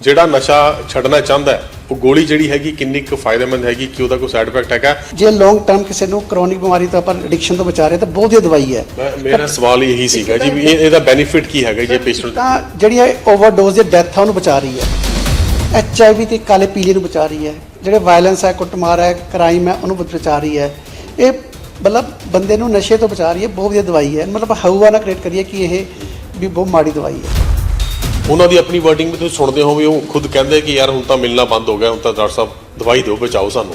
ਜਿਹੜਾ ਨਸ਼ਾ ਛੱਡਣਾ ਚਾਹੁੰਦਾ ਹੈ ਉਹ ਗੋਲੀ ਜਿਹੜੀ ਹੈਗੀ ਕਿੰਨੀ ਕੁ ਫਾਇਦੇਮੰਦ ਹੈਗੀ ਕਿ ਉਹਦਾ ਕੋਈ ਸਾਈਡ ਇਫੈਕਟ ਹੈਗਾ? ਜੇ ਲੌਂਗ ਟਰਮ ਕਿਸੇ ਨੂੰ ਕ੍ਰੋਨਿਕ ਬਿਮਾਰੀ ਤੋਂ ਆਪਾਂ ਐਡਿਕਸ਼ਨ ਤੋਂ ਬਚਾ ਰਹੇ ਤਾਂ ਬਹੁਤ ਵਧੀਆ ਦਵਾਈ ਹੈ। ਮੇਰਾ ਸਵਾਲ ਇਹੀ ਸੀਗਾ ਜੀ ਵੀ ਇਹ- ਇਹਦਾ ਬੈਨੀਫਿਟ ਕੀ ਹੈਗਾ ਜੇ ਪੇਸ਼ੈਂਟ ਤਾਂ ਜਿਹੜੀ ਓਵਰਡੋਜ਼ ਦੀ ਡੈਥ ਆ ਉਹਨੂੰ ਬਚਾ ਰਹੀ ਹੈ। ਐਚ ਆਈ ਵੀ ਤੇ ਕਾਲੇ ਪੀਲੇ ਨੂੰ ਬਚਾ ਰਹੀ ਹੈ। ਜਿਹੜੇ ਵਾਇਲੈਂਸ ਹੈ ਕੁੱਟਮਾਰ ਹੈ ਕ੍ਰਾਈਮ ਹੈ ਉਹਨੂੰ ਬਚਾ ਰਹੀ ਹੈ। ਇਹ ਮਤਲਬ ਬੰਦੇ ਨੂੰ ਨਸ਼ੇ ਤੋਂ ਬਚਾ ਰਹੀ ਹੈ ਬਹੁਤ ਵਧੀਆ ਦਵਾਈ ਹੈ। ਮਤਲਬ ਹਊਆ ਨਾ ਕ੍ਰੀਏਟ ਕਰੀਏ ਕਿ ਇਹ ਵੀ ਬਹੁਤ ਮਾੜੀ ਦਵਾਈ ਹੈ। ਉਹਨਾਂ ਦੀ ਆਪਣੀ ਵਰਡਿੰਗ ਵੀ ਤੁਸੀਂ ਸੁਣਦੇ ਹੋ ਵੀ ਉਹ ਖੁਦ ਕਹਿੰਦੇ ਕਿ ਯਾਰ ਹੁਣ ਤਾਂ ਮਿਲਣਾ ਬੰਦ ਹੋ ਗਿਆ, ਹੁਣ ਤਾਂ ਡਾਕਟਰ ਸਾਹਿਬ ਦਵਾਈ ਦਿਓ, ਬਚਾਓ ਸਾਨੂੰ।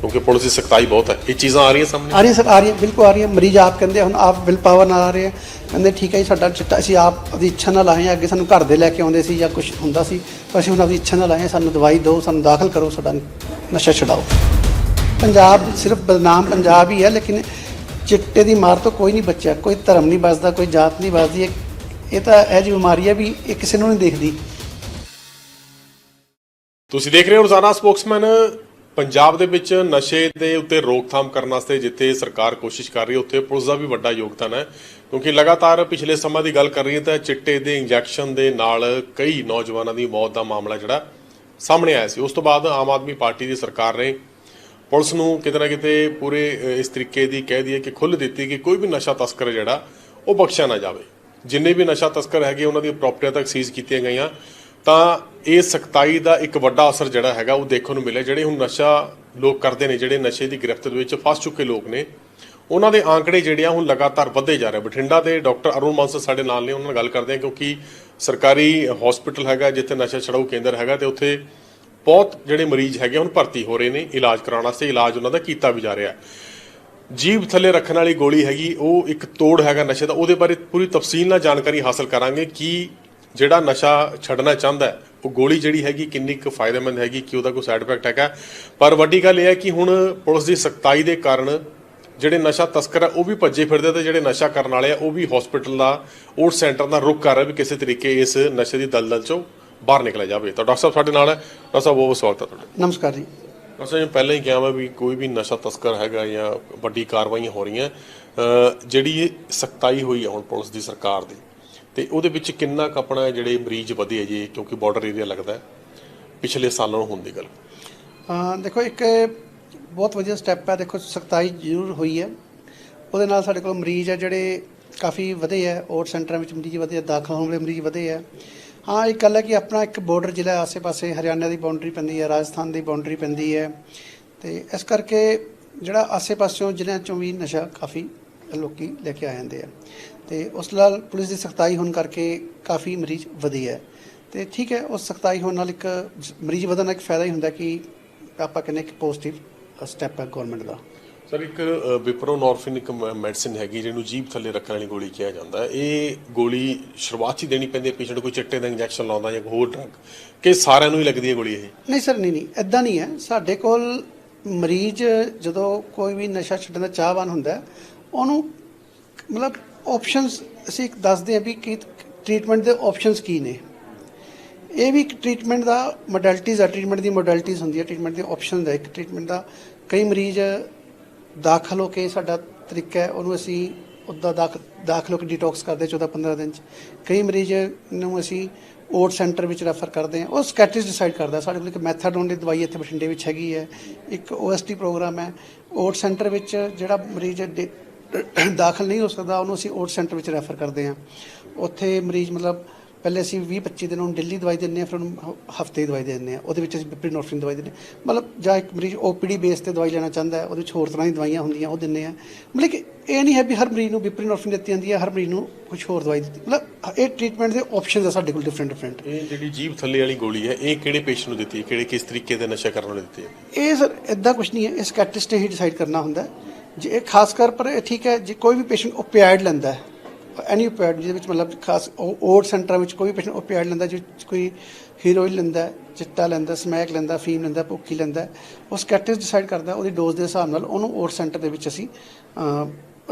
ਕਿਉਂਕਿ ਪੁਲਿਸ ਦੀ ਸਖਤਾਈ ਬਹੁਤ ਹੈ। ਇਹ ਚੀਜ਼ਾਂ ਆ ਰਹੀਆਂ ਸਾਹਮਣੇ? ਆ ਰਹੀ ਸਰ, ਆ ਰਹੀ ਹੈ ਬਿਲਕੁਲ ਆ ਰਹੀ ਹੈ ਮਰੀਜ਼ ਆਪ ਕਹਿੰਦੇ ਹੁਣ ਆਪ ਵਿਲ ਪਾਵਰ ਨਾਲ ਆ ਰਹੇ ਆ। ਕਹਿੰਦੇ ਠੀਕ ਹੈ ਜੀ, ਸਾਡਾ ਚਿੱਟਾ, ਅਸੀਂ ਆਪ ਆਪਣੀ ਇੱਛਾ ਨਾਲ ਆਏ ਹਾਂ, ਅੱਗੇ ਸਾਨੂੰ ਘਰ ਦੇ ਲੈ ਕੇ ਆਉਂਦੇ ਸੀ ਜਾਂ ਕੁਝ ਹੁੰਦਾ ਸੀ। ਪਰ ਅਸੀਂ ਹੁਣ ਆਪਣੀ ਇੱਛਾ ਨਾਲ ਆਏ ਹਾਂ, ਸਾਨੂੰ ਦਵਾਈ ਦਿਓ, ਸਾਨੂੰ ਦਾਖਲ ਕਰੋ, ਸਾਡਾ ਨਸ਼ਾ ਛਡਾਓ। ਪੰਜਾਬ ਸਿਰਫ ਬਦਨਾਮ ਪੰਜਾਬ ਹੀ ਹੈ, ਲੇਕਿਨ ਚਿੱਟੇ ਦੀ ਮਾਰ ਤੋਂ ਕੋਈ ਨਹੀਂ ਬਚਿਆ। ਕੋਈ ਧਰਮ ਨਹੀਂ ਬਚਦਾ ਕੋਈ ਜਾਤ ਨਹੀਂ ਬਚਦੀ ਇਹ- ਤਾਂ ਇਹ ਜਿਹੀ ਬਿਮਾਰੀ ਹੈ ਵੀ ਇਹ ਕਿਸੇ ਨੂੰ ਨਹੀਂ ਦੇਖਦੀ। ਤੁਸੀਂ ਦੇਖ ਰਹੇ ਹੋ ਰੋਜ਼ਾਨਾ ਸਪੋਕਸਮੈਨ। ਪੰਜਾਬ ਦੇ ਵਿੱਚ ਨਸ਼ੇ ਦੇ ਉੱਤੇ ਰੋਕਥਾਮ ਕਰਨ ਵਾਸਤੇ ਜਿੱਥੇ ਸਰਕਾਰ ਕੋਸ਼ਿਸ਼ ਕਰ ਰਹੀ ਹੈ, ਉੱਥੇ ਪੁਲਿਸ ਦਾ ਵੀ ਵੱਡਾ ਯੋਗਦਾਨ ਹੈ। ਕਿਉਂਕਿ ਲਗਾਤਾਰ ਪਿਛਲੇ ਸਮਾਂ ਦੀ ਗੱਲ ਕਰ ਰਹੀ ਹੈ ਤਾਂ ਚਿੱਟੇ ਦੇ ਇੰਜੈਕਸ਼ਨ ਦੇ ਨਾਲ ਕਈ ਨੌਜਵਾਨਾਂ ਦੀ ਮੌਤ ਦਾ ਮਾਮਲਾ ਜਿਹੜਾ ਸਾਹਮਣੇ ਆਇਆ ਸੀ। ਉਸ ਤੋਂ ਬਾਅਦ ਆਮ ਆਦਮੀ ਪਾਰਟੀ ਦੀ ਸਰਕਾਰ ਨੇ ਪੁਲਿਸ ਨੂੰ ਕਿਤੇ ਨਾ ਕਿਤੇ ਪੂਰੇ ਇਸ ਤਰੀਕੇ ਦੀ ਕਹਿ ਦਈਏ ਕਿ ਖੁੱਲ੍ਹ ਦਿੱਤੀ ਕਿ ਕੋਈ ਵੀ ਨਸ਼ਾ ਤਸਕਰ ਜਿਹੜਾ ਉਹ ਬਖਸ਼ਿਆ ਨਾ ਜਾਵੇ। ਜਿੰਨੇ ਵੀ ਨਸ਼ਾ ਤਸਕਰ ਹੈਗੇ, ਉਹਨਾਂ ਦੀਆਂ ਪ੍ਰਾਪਰਟੀਆਂ ਤੱਕ ਸੀਜ਼ ਕੀਤੀਆਂ ਗਈਆਂ, ਤਾਂ ਇਹ ਸਖਤਾਈ ਦਾ ਇੱਕ ਵੱਡਾ ਅਸਰ ਜਿਹੜਾ ਹੈਗਾ, ਉਹ ਦੇਖਣ ਨੂੰ ਮਿਲਿਆ। ਜਿਹੜੇ ਹੁਣ ਨਸ਼ਾ ਲੋਕ ਕਰਦੇ ਨੇ, ਜਿਹੜੇ ਨਸ਼ੇ ਦੀ ਗ੍ਰਿਫਤ ਦੇ ਵਿੱਚ ਫਸ ਚੁੱਕੇ ਲੋਕ ਨੇ, ਉਹਨਾਂ ਦੇ ਆંકੜੇ ਜਿਹੜੇ ਆ ਹੁਣ ਲਗਾਤਾਰ ਵੱਧਦੇ ਜਾ ਰਹੇ ਬਠਿੰਡਾ ਦੇ ਡਾਕਟਰ ਅਰੁਣ ਮਾਨਸਰ ਸਾਡੇ ਨਾਲ ਨੇ, ਉਹਨਾਂ ਨਾਲ ਗੱਲ ਕਰਦੇ ਆ, ਕਿਉਂਕਿ ਸਰਕਾਰੀ ਹਸਪੀਟਲ ਹੈਗਾ, ਜਿੱਥੇ ਨਸ਼ਾ ਛਡਾਊ ਕੇਂਦਰ ਹੈਗਾ, ਤੇ ਉੱਥੇ ਬਹੁਤ ਜਿਹੜੇ ਮਰੀਜ਼ ਹੈਗੇ ਹੁਣ ਭਰਤੀ ਹੋ ਰਹੇ ਨੇ, ਇਲਾਜ ਕਰਾਉਣ ਵਾਸਤੇ। ਇਲਾਜ ਉਹਨਾਂ ਦਾ ਕੀਤਾ ਵੀ ਜਾ ਰਿਹਾ। ਹੈ ਜੀਭ ਥੱਲੇ ਰੱਖਣ ਵਾਲੀ ਗੋਲੀ ਹੈਗੀ, ਉਹ ਇੱਕ ਤੋੜ ਹੈਗਾ ਨਸ਼ੇ ਦਾ, ਉਹਦੇ ਬਾਰੇ ਪੂਰੀ ਤਫਸੀਲ ਨਾਲ ਜਾਣਕਾਰੀ ਹਾਸਲ ਕਰਾਂਗੇ ਕਿ ਜਿਹੜਾ ਨਸ਼ਾ ਛੱਡਣਾ ਚਾਹੁੰਦਾ ਉਹ ਗੋਲੀ ਜਿਹੜੀ ਹੈਗੀ ਕਿੰਨੀ ਕੁ ਫਾਇਦੇਮੰਦ ਹੈਗੀ, ਕਿ ਉਹਦਾ ਕੋਈ ਸਾਈਡ ਇਫੈਕਟ ਹੈਗਾ। ਪਰ ਵੱਡੀ ਗੱਲ ਇਹ ਹੈ ਕਿ ਹੁਣ ਪੁਲਿਸ ਦੀ ਸਖਤਾਈ ਦੇ ਕਾਰਨ ਜਿਹੜੇ ਨਸ਼ਾ ਤਸਕਰ ਆ, ਉਹ ਵੀ ਭੱਜੇ ਫਿਰਦੇ ਤੇ ਜਿਹੜੇ ਨਸ਼ਾ ਕਰਨ ਵਾਲੇ ਆ, ਉਹ ਵੀ ਹਸਪੀਟਲ ਦਾ ਓਟ ਸੈਂਟਰ ਦਾ ਰੁਕ ਕਰ ਰਹੇ ਵੀ ਕਿਸੇ ਤਰੀਕੇ ਇਸ ਨਸ਼ੇ ਦੀ ਦਲਦਲ ਚੋਂ ਬਾਹਰ ਨਿਕਲਿਆ ਜਾਵੇ। ਤਾਂ ਡਾਕਟਰ ਸਾਹਿਬ ਸਾਡੇ ਨਾਲ ਹੈ। ਡਾਕਟਰ ਸਾਹਿਬ, ਬਹੁਤ ਬਹੁਤ ਸਵਾਗਤ ਹੈ ਤੁਹਾਡਾ। ਨਮਸਕਾਰ ਜੀ। ਅਸਾਂ ਜਿਵੇਂ ਪਹਿਲਾਂ ਹੀ ਕਿਹਾ ਵਾ ਵੀ ਕੋਈ ਵੀ ਨਸ਼ਾ ਤਸਕਰ ਹੈਗਾ ਜਾਂ ਵੱਡੀ ਕਾਰਵਾਈਆਂ ਹੋ ਰਹੀਆਂ ਜਿਹੜੀ ਸਖਤਾਈ ਹੋਈ ਹੈ ਹੁਣ ਪੁਲਿਸ ਦੀ ਸਰਕਾਰ ਦੀ, ਤੇ ਉਹਦੇ ਵਿੱਚ ਕਿੰਨਾ ਕੁ ਆਪਣਾ ਜਿਹੜੇ ਮਰੀਜ਼ ਵਧੇ ਜੀ, ਕਿਉਂਕਿ ਬਾਰਡਰ ਏਰੀਆ ਲੱਗਦਾ ਹੈ, ਪਿਛਲੇ ਸਾਲਾਂ ਨੂੰ ਹੋਣ ਦੀ ਗੱਲ। ਦੇਖੋ ਇੱਕ ਬਹੁਤ ਵਧੀਆ ਸਟੈਪ ਹੈ, ਦੇਖੋ ਸਖਤਾਈ ਜ਼ਰੂਰ ਹੋਈ ਹੈ। ਉਹਦੇ ਨਾਲ ਸਾਡੇ ਕੋਲ ਮਰੀਜ਼ ਆ ਜਿਹੜੇ ਕਾਫੀ ਵਧੇ ਹੈ ਔਰ ਸੈਂਟਰਾਂ ਵਿੱਚ ਮਰੀਜ਼ ਵਧੇ ਆ, ਦਾਖਲ ਹੋਣ ਵਾਲੇ ਮਰੀਜ਼ ਵਧੇ ਹੈ ਹਾਂ ਇਹ ਗੱਲ ਹੈ ਕਿ ਆਪਣਾ ਇੱਕ ਬਾਰਡਰ ਜ਼ਿਲ੍ਹਾ ਆਸੇ-ਪਾਸੇ ਹਰਿਆਣਾ ਦੀ ਬਾਉਂਡਰੀ ਪੈਂਦੀ ਹੈ, ਰਾਜਸਥਾਨ ਦੀ ਬਾਉਂਡਰੀ ਪੈਂਦੀ ਹੈ ਤੇ ਇਸ ਕਰਕੇ ਜਿਹੜਾ ਆਸੇ-ਪਾਸਿਓਂ ਜ਼ਿਲ੍ਹਿਆਂ ਚੋਂ ਵੀ ਨਸ਼ਾ ਕਾਫੀ ਲੋਕੀ ਲੈ ਕੇ ਆ ਜਾਂਦੇ ਆ ਤੇ ਉਸ ਨਾਲ ਪੁਲਿਸ ਦੀ ਸਖਤਾਈ ਹੋਣ ਕਰਕੇ ਕਾਫੀ ਮਰੀਜ਼ ਵਧੇ ਹੈ ਤੇ ਠੀਕ ਹੈ, ਉਸ ਸਖਤਾਈ ਹੋਣ ਨਾਲ ਇੱਕ ਮਰੀਜ਼ ਵਧਣ ਦਾ ਇੱਕ ਫਾਇਦਾ ਹੀ ਹੁੰਦਾ ਕਿ ਆਪਾਂ ਕਹਿੰਦੇ ਕਿ ਪੋਜ਼ਿਟਿਵ ਸਟੈਪ ਹੈ ਗਵਰਨਮੈਂਟ ਦਾ। ਸਰ ਇੱਕ ਅ, ਵਿਪਰੋਨੋਰਫਿਨ ਇੱਕ ਮੈਡੀਸਿਨ ਹੈਗੀ ਜਿਹਨੂੰ ਜੀਭ ਥੱਲੇ ਰੱਖਣ ਵਾਲੀ ਗੋਲੀ ਕਿਹਾ ਜਾਂਦਾ ਇਹ ਗੋਲੀ ਸ਼ੁਰੂਆਤ 'ਚ ਹੀ ਦੇਣੀ ਪੈਂਦੀ ਹੈ ਪੇਸ਼ੈਂਟ ਕੋਈ ਚਿੱਟੇ ਦਾ ਇੰਜੈਕਸ਼ਨ ਲਾਉਂਦਾ ਜਾਂ ਹੋਰ ਡਰਗ। ਕਿ ਸਾਰਿਆਂ ਨੂੰ ਹੀ ਲੱਗਦੀ ਹੈ ਗੋਲੀ ਇਹ? ਨਹੀਂ ਸਰ ਨਹੀਂ ਨਹੀਂ ਐਦਾਂ ਨਹੀਂ ਹੈ। ਸਾਡੇ ਕੋਲ ਮਰੀਜ਼ ਜਦੋਂ ਕੋਈ ਵੀ ਨਸ਼ਾ ਛੱਡਣ ਦਾ ਚਾਹਵਾਨ ਹੁੰਦਾ ਉਹਨੂੰ ਮਤਲਬ ਆਪਸ਼ਨਸ ਅਸੀਂ ਇੱਕ ਦੱਸਦੇ ਹਾਂ ਵੀ ਕਿ ਟ੍ਰੀਟਮੈਂਟ ਦੇ ਆਪਸ਼ਨਸ ਕੀ ਨੇ। ਇਹ ਵੀ ਇੱਕ ਟ੍ਰੀਟਮੈਂਟ ਦਾ ਮੋਡੈਲਿਟੀਜ਼ ਆ ਟ੍ਰੀਟਮੈਂਟ ਦੀ ਮੋਡੈਲਿਟੀਜ਼ ਹੁੰਦੀ ਹੈ ਟ੍ਰੀਟਮੈਂਟ ਦੇ ਆਪਸ਼ਨਸ ਦਾ ਇੱਕ ਟ੍ਰੀਟਮੈਂਟ ਦਾ। ਕਈ ਮਰੀਜ਼ ਦਾਖਲ ਹੋ ਕੇ ਸਾਡਾ ਤਰੀਕਾ ਹੈ, ਉਹਨੂੰ ਅਸੀਂ ਉੱਦਾਂ ਦਾਖ, ਦਾਖਲ ਹੋ ਕੇ ਡਿਟੌਕਸ ਕਰਦੇ 14 15 ਦਿਨ ਚ। ਕਈ ਮਰੀਜ਼ ਨੂੰ ਅਸੀਂ ਓਟ ਸੈਂਟਰ ਵਿੱਚ ਰੈਫਰ ਕਰਦੇ ਹਾਂ। ਉਹ ਸਕੈਟਿਸ ਡਿਸਾਈਡ ਕਰਦਾ ਸਾਡੇ ਕੋਲ ਇੱਕ ਮੈਥਾਡੋਨ ਦੀ ਦਵਾਈ ਇੱਥੇ ਬਠਿੰਡੇ ਵਿੱਚ ਹੈਗੀ ਹੈ, ਇੱਕ ਓਐਸਟੀ ਪ੍ਰੋਗਰਾਮ ਹੈ। ਓਟ ਸੈਂਟਰ ਵਿੱਚ ਜਿਹੜਾ ਮਰੀਜ਼ ਡੇ- ਦਾਖਲ ਨਹੀਂ ਹੋ ਸਕਦਾ, ਉਹਨੂੰ ਅਸੀਂ ਓਟ ਸੈਂਟਰ ਵਿੱਚ ਰੈਫਰ ਕਰਦੇ ਹਾਂ। ਉੱਥੇ ਮਰੀਜ਼ ਮਤਲਬ ਪਹਿਲੇ ਅਸੀਂ 20 25 ਦਿਨ ਉਹਨੂੰ ਡੇਲੀ ਦਵਾਈ ਦਿੰਦੇ ਹਾਂ ਫਿਰ ਉਹਨੂੰ ਹਫ਼ਤੇ ਦੀ ਦਵਾਈ ਦੇ ਦਿੰਦੇ ਹਾਂ। ਉਹਦੇ ਵਿੱਚ ਅਸੀਂ ਬਿਪਰੀਨੋਰਫਿਨ ਦਵਾਈ ਦਿੰਦੇ ਹਾਂ। ਮਤਲਬ ਜਾਂ ਇੱਕ ਮਰੀਜ਼ ਓਪੀਡੀ ਬੇਸ ਤੇ ਦਵਾਈ ਲੈਣਾ ਚਾਹੁੰਦਾ ਹੈ ਉਹਦੇ ਵਿੱਚ ਹੋਰ ਤਰ੍ਹਾਂ ਦੀ ਦਵਾਈਆਂ ਹੁੰਦੀਆਂ ਉਹ ਦਿੰਦੇ ਆ ਮਤਲਬ ਕਿ ਇਹ ਨਹੀਂ ਹੈ ਵੀ ਹਰ ਮਰੀਜ਼ ਨੂੰ ਬਿਪਰੀਨੋਰਫਿਨ ਦਿੱਤੀ ਜਾਂਦੀ ਹੈ ਹਰ ਮਰੀਜ਼ ਨੂੰ ਕੁਝ ਹੋਰ ਦਵਾਈ ਦਿੱਤੀ ਮਤਲਬ ਇਹ ਟ੍ਰੀਟਮੈਂਟ ਦੇ ਆਪਸ਼ਨਸ ਆ ਸਾਡੇ ਕੋਲ ਡਿਫਰੈਂਟ ਡਿਫਰੈਂਟ ਇਹ ਜਿਹੜੀ ਜੀਭ ਥੱਲੇ ਵਾਲੀ ਗੋਲੀ ਹੈ ਇਹ ਕਿਹੜੇ ਪੇਸ਼ੈਂਟ ਨੂੰ ਦਿੱਤੀ ਹੈ? ਕਿਹੜੇ ਕਿਸ ਤਰੀਕੇ ਦੇ ਨਸ਼ਾ ਕਰਨ ਵਾਲੇ ਦਿੱਤੀ ਹੈ? ਇਹ ਸਰ ਇਦਾਂ ਕੁਝ ਨਹੀਂ ਹੈ ਇਹ ਸਕੈਟਿਸਟ ਹੀ ਡਿਸਾਈਡ ਕਰਨਾ ਹੁੰਦਾ। ਜੇ ਇਹ ਖਾਸ ਕਰ ਪਰ ਇਹ ਠੀਕ ਹੈ ਜੇ ਕੋਈ ਵੀ ਪੇਸ਼ੈਂਟ ਓਪੀਆਇਡ ਲੈਂਦਾ ਹੈ ਐਨੀ ਓਪੀਆਇਡ ਜਿਹਦੇ ਵਿੱਚ ਮਤਲਬ ਖਾਸ ਓਟ ਸੈਂਟਰਾਂ ਵਿੱਚ ਕੋਈ ਵੀ ਪੇਸ਼ੈਂਟ ਓਪੀਆਇਡ ਲੈਂਦਾ ਜਿਸ 'ਚ ਕੋਈ ਹੀਰੋਇਨ ਲੈਂਦਾ ਚਿੱਟਾ ਲੈਂਦਾ ਸਮੈਕ ਲੈਂਦਾ ਫੀਮ ਲੈਂਦਾ ਭੁੱਕੀ ਲੈਂਦਾ ਹੈ, ਉਹ ਸਕੈਟਿਸਟ ਡਿਸਾਈਡ ਕਰਦਾ ਉਹਦੀ ਡੋਜ਼ ਦੇ ਹਿਸਾਬ ਨਾਲ ਉਹਨੂੰ ਓਟ ਸੈਂਟਰ ਦੇ ਵਿੱਚ ਅਸੀਂ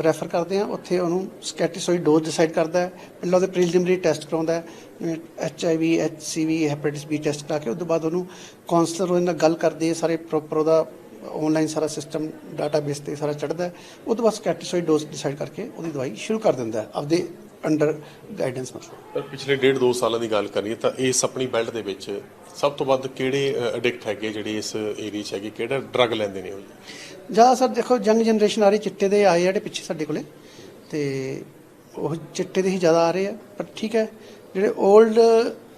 ਰੈਫਰ ਕਰਦੇ ਹਾਂ ਉੱਥੇ ਉਹਨੂੰ ਸਕੈਟਿਸ ਡੋਜ਼ ਡਿਸਾਈਡ ਕਰਦਾ ਹੈ ਪਹਿਲਾਂ ਉਹਦੇ ਪ੍ਰੀਲਿਮਿਨਰੀ ਟੈਸਟ ਕਰਾਉਂਦਾ ਹੈ H I V H C V hepatitis B test ਕਰਾ ਕੇ ਉਸ ਤੋਂ ਬਾਅਦ ਉਹਨੂੰ ਕਾਉਂਸਲਰ ਉਹਦੇ ਨਾਲ ਗੱਲ ਕਰਦੇ ਸਾਰੇ ਪ੍ਰੋਪਰ ਉਹਦਾ ਆਨਲਾਈਨ ਸਾਰਾ ਸਿਸਟਮ ਡਾਟਾਬੇਸ ਤੇ ਸਾਰਾ ਚੜਦਾ ਉਹ ਤੋਂ ਬਾਅਦ ਸਕੈਟਿਸ ਉਹਦੀ ਡੋਜ਼ ਡਿਸਾਈਡ ਕਰਕੇ ਉਹਦੀ ਦਵਾਈ ਸ਼ੁਰੂ ਕਰ ਦਿੰਦਾ ਆਪਦੇ ਅੰਡਰ ਗਾਈਡੈਂਸ ਮਤਲਬ ਪਰ ਪਿਛਲੇ ਡੇਢ ਦੋ ਸਾਲਾਂ ਦੀ ਗੱਲ ਕਰੀਏ ਤਾਂ ਇਸ ਆਪਣੀ ਬੈਲਟ ਦੇ ਵਿੱਚ ਸਭ ਤੋਂ ਵੱਧ ਕਿਹੜੇ ਐਡਿਕਟ ਹੈਗੇ ਜਿਹੜੇ ਇਸ ਏਰੀਆ 'ਚ ਹੈਗੇ ਕਿਹੜਾ ਡਰੱਗ ਲੈਂਦੇ ਨੇ ਉਹ? ਜ਼ਿਆਦਾ ਸਰ ਦੇਖੋ ਯੰਗ ਜਨਰੇਸ਼ਨ ਆ ਰਹੀ ਚਿੱਟੇ ਦੇ ਆਏ ਆ ਜਿਹੜੇ ਪਿੱਛੇ ਸਾਡੇ ਕੋਲੇ। ਤੇ ਉਹ ਚਿੱਟੇ ਦੇ ਹੀ ਜ਼ਿਆਦਾ ਆ ਰਹੇ ਆ। ਪਰ ਠੀਕ ਹੈ ਜਿਹੜੇ 올ਡ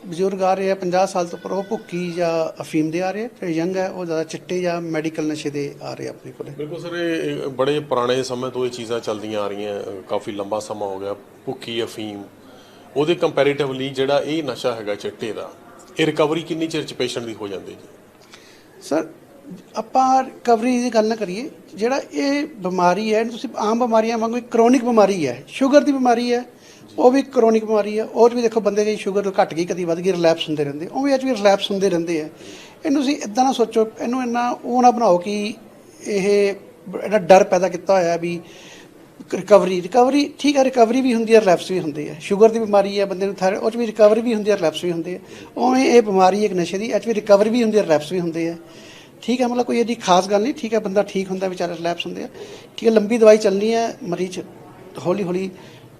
ਬਜ਼ੁਰਗ ਆ ਰਹੇ ਆ 50 ਸਾਲ ਤੋਂ ਉੱਪਰ ਉਹ ਭੁੱਕੀ ਜਾਂ ਅਫੀਮ ਦੇ ਆ ਰਹੇ ਆ ਜਿਹੜੇ ਯੰਗ ਹੈ ਉਹ ਜ਼ਿਆਦਾ ਚਿੱਟੇ ਜਾਂ ਮੈਡੀਕਲ ਨਸ਼ੇ ਦੇ ਆ ਰਹੇ ਆਪਣੇ ਕੋਲੇ। ਬਿਲਕੁਲ ਸਰ ਇਹ ਬੜੇ ਪੁਰਾਣੇ ਸਮੇਂ ਤੋਂ ਇਹ ਚੀਜ਼ਾਂ ਚੱਲਦੀਆਂ ਆ ਰਹੀਆਂ ਕਾਫੀ ਲੰਬਾ ਸਮਾਂ ਹੋ ਗਿਆ ਭੁੱਕੀ ਅਫੀਮ। ਉਹਦੇ ਕੰਪੈਰੀਟਿਵਲੀ ਜਿਹੜਾ ਇਹ ਨਸ਼ਾ ਹੈਗਾ ਚਿੱਟੇ ਦਾ ਇਹ ਰਿਕਵਰੀ ਕਿੰਨੀ ਚਿਰ ਚ ਪੇਸ਼ੈਂਟ ਦੀ ਹੋ ਜਾਂਦੀ ਜੀ ਸਰ ਆਪਾਂ ਰਿਕਵਰੀ ਦੀ ਗੱਲ ਨਾ ਕਰੀਏ ਜਿਹੜਾ ਇਹ ਬਿਮਾਰੀ ਹੈ ਤੁਸੀਂ ਆਮ ਬਿਮਾਰੀਆਂ ਵਾਂਗੂ ਇੱਕ ਕ੍ਰੋਨਿਕ ਬਿਮਾਰੀ ਹੈ ਸ਼ੂਗਰ ਦੀ ਬਿਮਾਰੀ ਹੈ ਉਹ ਵੀ ਕਰੋਨਿਕ ਬਿਮਾਰੀ ਆ। ਉਹ 'ਚ ਵੀ ਦੇਖੋ ਬੰਦੇ ਦੀ ਸ਼ੂਗਰ ਘਟ ਗਈ, ਕਦੀ ਵੱਧ ਗਈ ਰਿਲੈਪਸ ਹੁੰਦੇ ਰਹਿੰਦੇ। ਉਹ ਵੀ ਅੱਜ ਵੀ ਰਿਲੈਪਸ ਹੁੰਦੇ ਰਹਿੰਦੇ ਆ। ਇਹਨੂੰ ਤੁਸੀਂ ਇਦਾਂ ਨਾ ਸੋਚੋ, ਇਹਨੂੰ ਇੰਨਾ ਉਹ ਨਾ ਬਣਾਓ ਕਿ ਇਹ ਇਹਦਾ ਡਰ ਪੈਦਾ ਕੀਤਾ ਹੋਇਆ ਵੀ ਰਿਕਵਰੀ ਰਿਕਵਰੀ ਠੀਕ ਹੈ ਰਿਕਵਰੀ ਵੀ ਹੁੰਦੀ ਹੈ ਰਿਲੈਪਸ ਵੀ ਹੁੰਦੀ ਹੈ ਸ਼ੂਗਰ ਦੀ ਬਿਮਾਰੀ ਹੈ ਬੰਦੇ ਨੂੰ ਥਾਇਰ ਉਹ 'ਚ ਵੀ ਰਿਕਵਰੀ ਵੀ ਹੁੰਦੀ ਹੈ ਰਿਲੈਪਸ ਵੀ ਹੁੰਦੇ ਆ। ਉਵੇਂ ਇਹ ਬਿਮਾਰੀ ਇੱਕ ਨਸ਼ੇ ਦੀ, ਇਹ ਵੀ ਰਿਕਵਰੀ ਵੀ ਹੁੰਦੀ ਹੈ ਰਿਲੈਪਸ ਵੀ ਹੁੰਦੇ ਆ। ਠੀਕ ਹੈ ਮਤਲਬ ਕੋਈ ਇਹਦੀ ਖਾਸ ਗੱਲ ਨਹੀਂ। ਠੀਕ ਹੈ ਬੰਦਾ ਠੀਕ ਹੁੰਦਾ, ਵਿਚਾਰੇ ਰਿਲੈਪਸ ਹੁੰਦੇ ਆ। ਠੀਕ ਹੈ ਲੰਬੀ ਦਵਾਈ ਚੱਲਣੀ ਹੈ ਮਰੀਜ਼ ਹੌਲੀ ਹੌਲੀ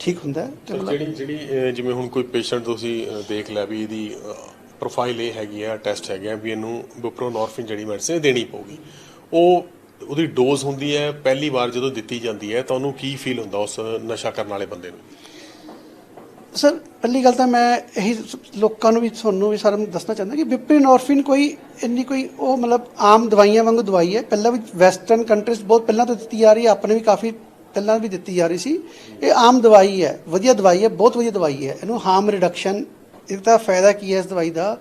ਠੀਕ ਹੁੰਦਾ ਜਿਹੜੀ ਜਿਹੜੀ ਜਿਵੇਂ ਹੁਣ ਕੋਈ ਪੇਸ਼ੈਂਟ ਤੁਸੀਂ ਦੇਖ ਲਿਆ ਵੀ ਇਹਦੀ ਪ੍ਰੋਫਾਈਲ ਇਹ ਹੈਗੀ ਆ ਟੈਸਟ ਹੈਗਾ ਵੀ ਇਹਨੂੰ ਬੁਪਰੋਨੋਰਫਿਨ ਜਿਹੜੀ ਮੈਡੀਸਿਨ ਦੇਣੀ ਪਊਗੀ। ਉਹ ਉਹਦੀ ਡੋਜ਼ ਹੁੰਦੀ ਹੈ ਪਹਿਲੀ ਵਾਰ ਜਦੋਂ ਦਿੱਤੀ ਜਾਂਦੀ ਹੈ ਤਾਂ ਉਹਨੂੰ ਕੀ ਫੀਲ ਹੁੰਦਾ ਉਸ ਨਸ਼ਾ ਕਰਨ ਵਾਲੇ ਬੰਦੇ ਨੂੰ? ਸਰ ਪਹਿਲੀ ਗੱਲ ਤਾਂ ਮੈਂ ਇਹੀ ਲੋਕਾਂ ਨੂੰ ਵੀ ਤੁਹਾਨੂੰ ਵੀ ਸਾਰਿਆਂ ਨੂੰ ਦੱਸਣਾ ਚਾਹੁੰਦਾ ਕਿ ਬਿਪਰੀਨੋਰਫਿਨ ਕੋਈ ਇੰਨੀ ਕੋਈ ਉਹ ਮਤਲਬ ਆਮ ਦਵਾਈਆਂ ਵਾਂਗੂ ਦਵਾਈ ਹੈ। ਪਹਿਲਾਂ ਵੀ ਵੈਸਟਰਨ ਕੰਟਰੀਜ਼ ਬਹੁਤ ਪਹਿਲਾਂ ਤੋਂ ਦਿੱਤੀ ਜਾ ਰਹੀ ਹੈ ਆਪਣੇ ਵੀ ਕਾਫੀ ਪਹਿਲਾਂ ਵੀ ਦਿੱਤੀ ਜਾ ਰਹੀ ਸੀ। ਇਹ ਆਮ ਦਵਾਈ ਹੈ ਵਧੀਆ ਦਵਾਈ ਹੈ ਬਹੁਤ ਵਧੀਆ ਦਵਾਈ ਹੈ। ਇਹਨੂੰ ਹਾਰਮ ਰਿਡਕਸ਼ਨ ਇਹਦਾ ਫਾਇਦਾ ਕੀ ਹੈ ਇਸ ਦਵਾਈ ਦਾ?